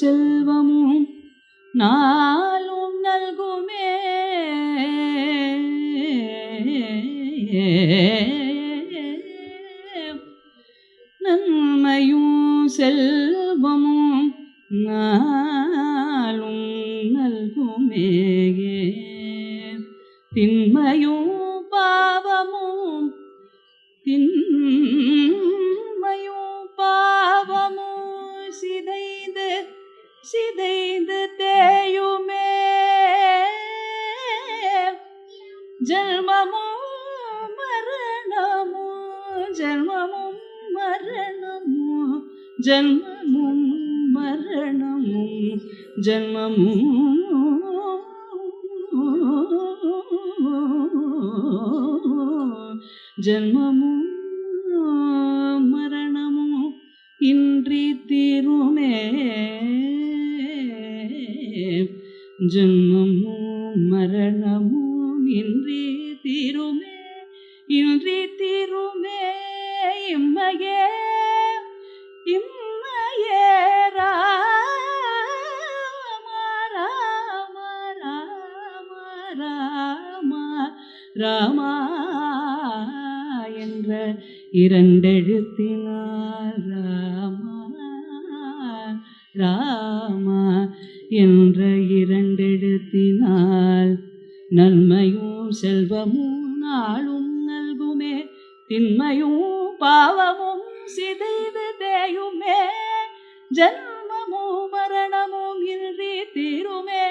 செல்வமும் நான். சிதைந்து தேயுமே. ஜன்மமும் மரணமும் ஜன்மமும் மரணமும் ஜன்மமும் மரணமும் ஜன்மமும் ஜென்மமும் மரணமும் இன்றி ஜென்மமும் மரணமும் இன்றி தீருமே இன்றி தீருமே இம்மையே இம்மையே ராம ராம ராம ராமா என்ற இரண்டெழுத்தினார். ராமா ராமா என்ற இரண்டெழுத்தினால் நன்மையும் செல்வமும் நாளும் நல்குமே திண்மையும் பாவமும் சிதைந்து தேயுமே ஜன்மமும் மரணமும் இன்றி தீருமே.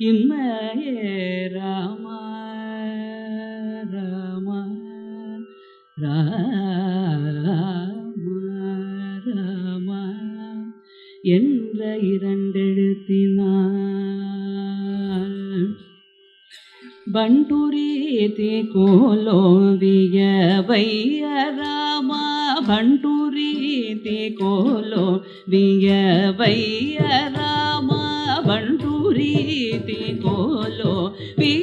இம்மையே ராமா ராமா ரா என்ற இரண்டெழுத்தினார். பண்டுரி கோலோவிய வையராமா பண்டுரி கோலோ விய வையராமா பண்டுரி கோலோ வி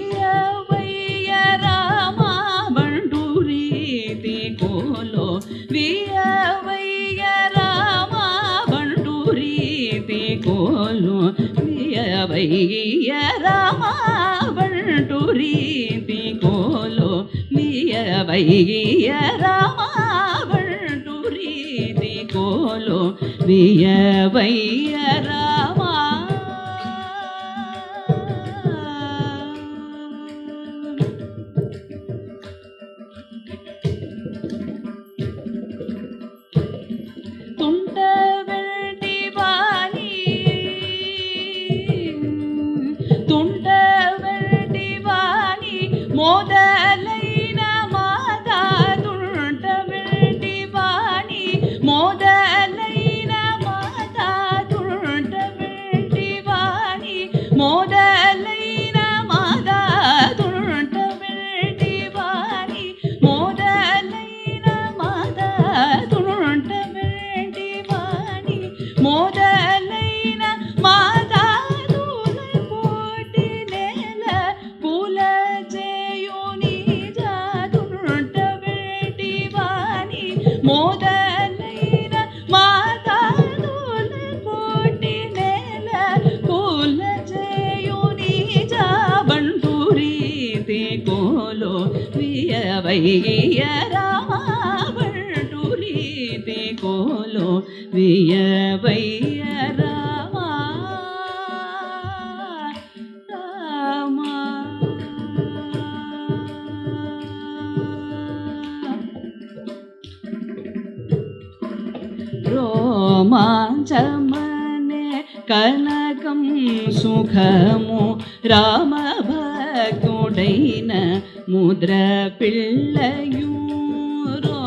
ವಿಯ ವೈಯ ರಾಮ ಬಂಟುರೀತಿ ಕೋಲೋ ವಿಯ ವೈಯ ರಾಮ ಬಂಟುರೀತಿ ಕೋಲೋ ವಿಯ ವೈಯ ರಾಮ ವೈಯ ರಾಮ ಬಂಡುರೀತೆ ಕೋಲು ವಿಯ ವೈಯ ರಾಮ ರಾಮ ರೋಮಾಂಚಮನೆ ಕನಕಂ ಸುಖಮು ರಾಮ ಭಕ್ತು मुद्र முதிர रो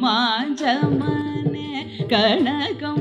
मा च मने कणकं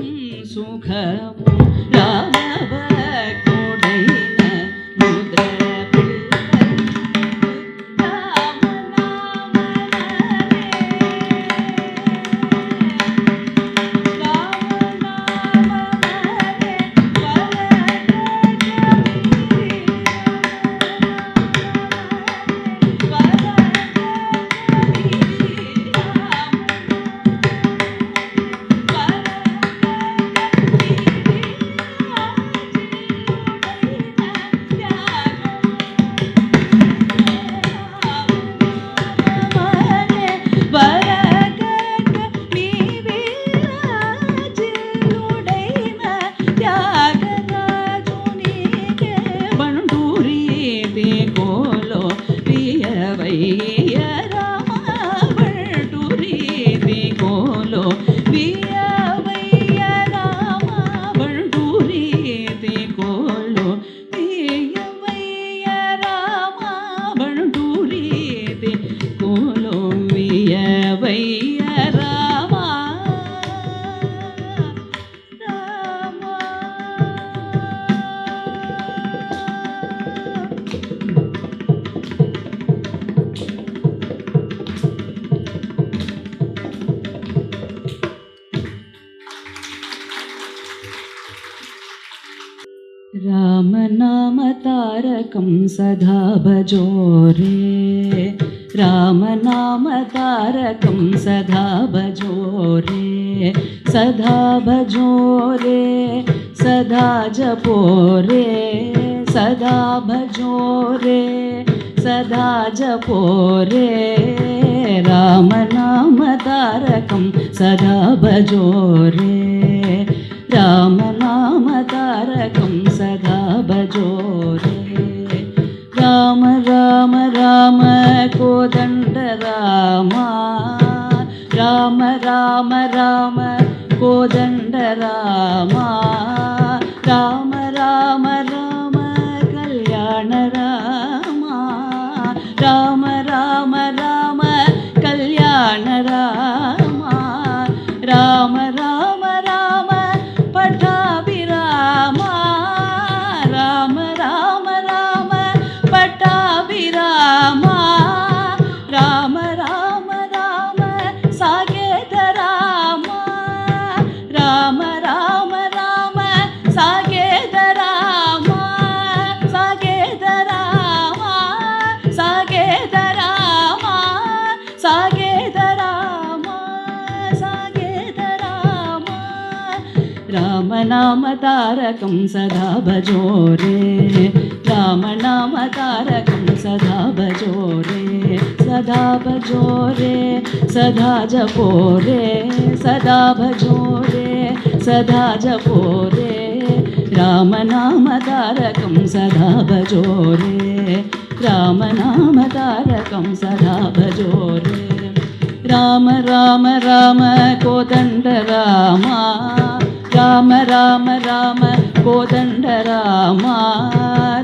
रामनामतारकं सदा भजो रे रामनामतारकं सदा भजो रे सदा भजो रे सदा जपो रे सदा भजो रे सदा जपो रे रामनामतारकं सदा भजो रे रामनामतारकं सदा भजो रे ராம ராம ராம கோதண்ட ராமா ராம ராம ராம கோதண்ட ராமா ராம ராம रामनामतारकं सदा भजो रे। राम नाम रामनामतारकं सदा भजो रे। सदा भजो रे, सदा जपो रे। सदा भजो रे, सदा जपो रे। राम नाम रामनामतारकं सदा भजो रे। राम नाम रामनामतारकं सदा भजो रे। राम राम राम कोदण्ड रामा। ராம ராம ராம கோதண்ட ராமா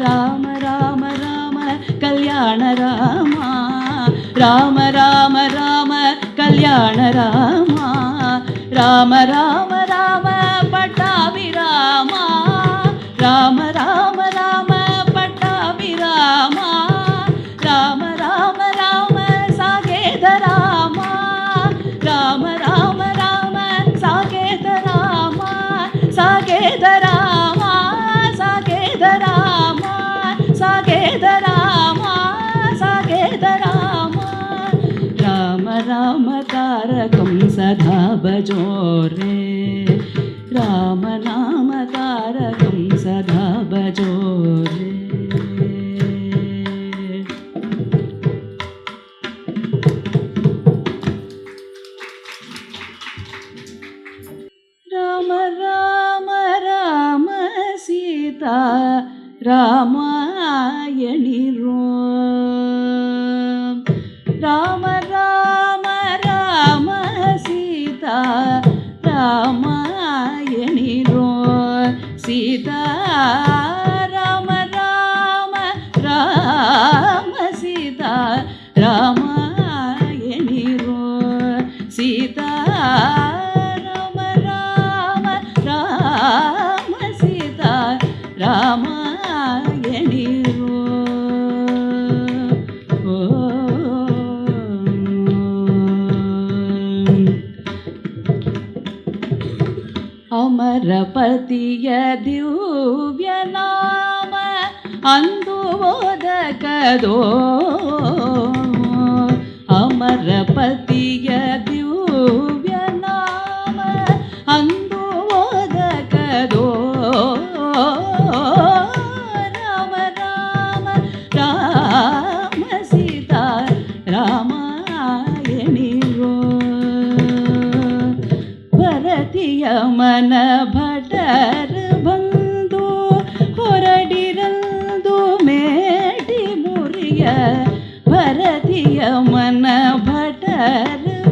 ராம ராம ராம கல்யாண ராமா ராம ராம ராம கல்யாண ராமா ராம ராம ராம பட்டாபி ராமா ராம ರಾಮ ಸಾಕೇದ ರಾಮ ಸಾಕೇದ ರಾಮ ಸಾಕೇದ ರಾಮ ರಾಮ ರಾಮ ತಾರಕಂ ಸದಾ ಭಜೋ ರೇ ರಾಮ ನಾಮ ತಾರಕಂ ಸದಾ ಭಜೋ ರೇ Mother. ராமாயணி ಅಮರಪತಿಯ ದಿವ್ಯ ನಾಮ ಅಂದು ಓದಕದೋ ಅಮರಪತಿಯ ದಿವ್ಯ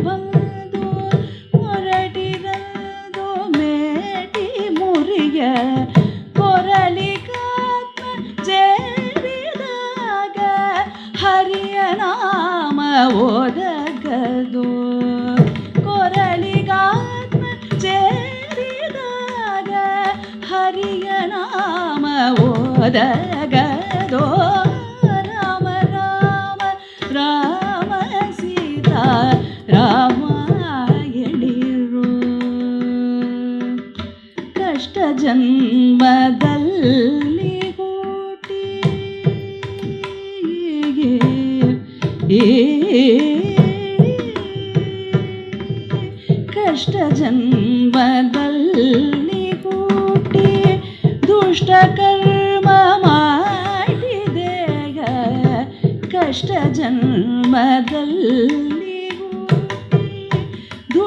ಬಂದು ಕೊರಟಿದೋ ಮೇಟಿ ಮುರಿಯ ಕೊರಲಿ ಜೇರಿದಾಗ ಹರಿಯ ನಾಮ ಓದಗದು ಕೊರಲಿಗಾತ್ಮ ಜೇರಿದಾಗ ಹರಿಯ ನಾಮ ಓದಗ ರಾಮಾಯಣಿರು ಕಷ್ಟ ಜನ್ಮದಲ್ಲಿ ಹುಟ್ಟಿಗೆ ಕಷ್ಟ ಜನ್ಮದಲ್ಲಿ ಹುಟ್ಟಿ ದುಷ್ಟಕರ್ಮ ಮಾಡಿದೆಗ ಕಷ್ಟ ಜನ್ಮದಲ್ಲಿ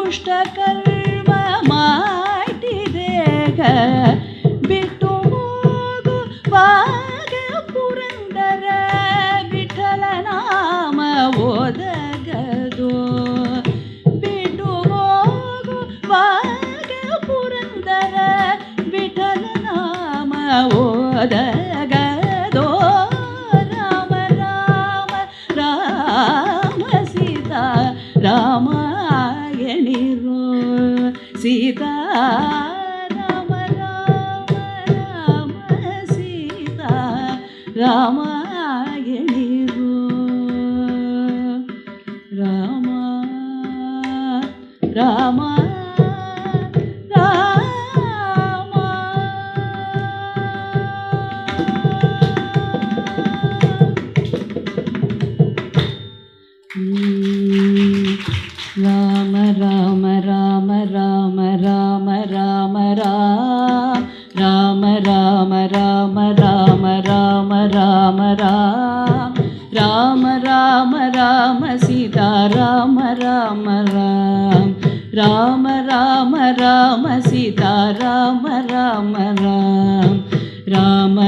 ದುಷ್ಟ ಕರ್ಮ ಮಾಡಿ ದೇಹ ah.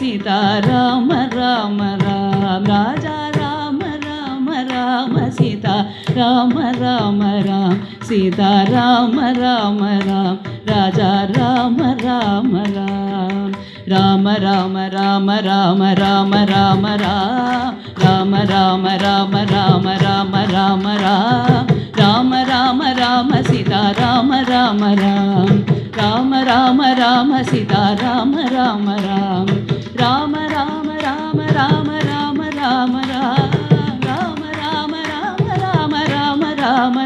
సీతా రామ రామ రామ రాజా రామ రామ రామ సీతా రామ రామ రామ సీతా రామ రామ రామ రాజా రామ రామ రామ రామ రామ రామ రామ రామ రామ రామ రామ రామ రామ రామ రామ రామ రామ రామ సీతా రామ రామ రామ రామ రామ రామ సీతా రామ రామ రామ ராம ராம ராம ராம ராம ராம ராம ராம ராம ராம ராம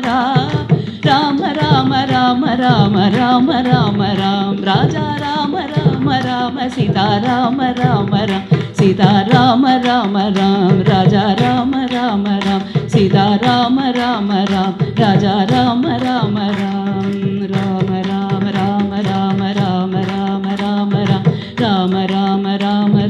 ராம ராம ராம ராம ராம ராம ராம் ராஜா ராம ராம ராம சீதா ராம ராம ராம் சீதா ராம ராம ராம் ராஜா ராம ராம ராம் சீதா ராம ராம ராம் ராஜா Rama Rama Ram Rama Rama Rama Rama